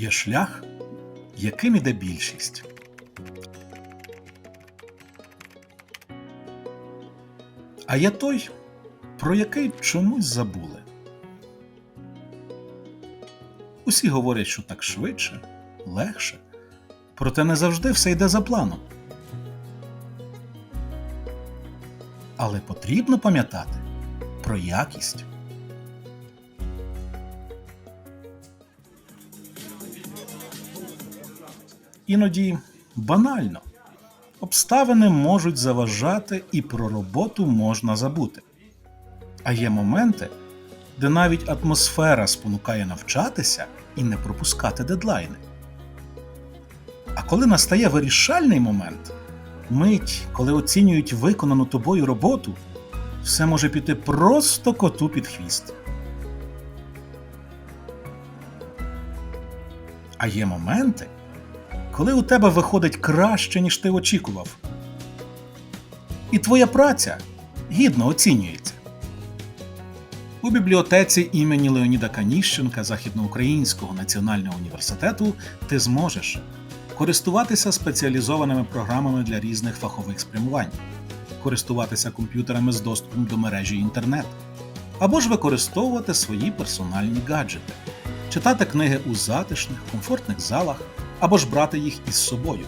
Є шлях, яким іде більшість. А є той, про який чомусь забули. Усі говорять, що так швидше, легше, проте не завжди все йде за планом. Але потрібно пам'ятати про якість. Іноді банально. Обставини можуть заважати і про роботу можна забути. А є моменти, де навіть атмосфера спонукає навчатися і не пропускати дедлайни. А коли настає вирішальний момент, мить, коли оцінюють виконану тобою роботу, все може піти просто коту під хвіст. А є моменти, коли у тебе виходить краще, ніж ти очікував. І твоя праця гідно оцінюється. У бібліотеці імені Леоніда Каніщенка Західноукраїнського національного університету ти зможеш користуватися спеціалізованими програмами для різних фахових спрямувань, користуватися комп'ютерами з доступом до мережі інтернет, або ж використовувати свої персональні гаджети, читати книги у затишних, комфортних залах або ж брати їх із собою.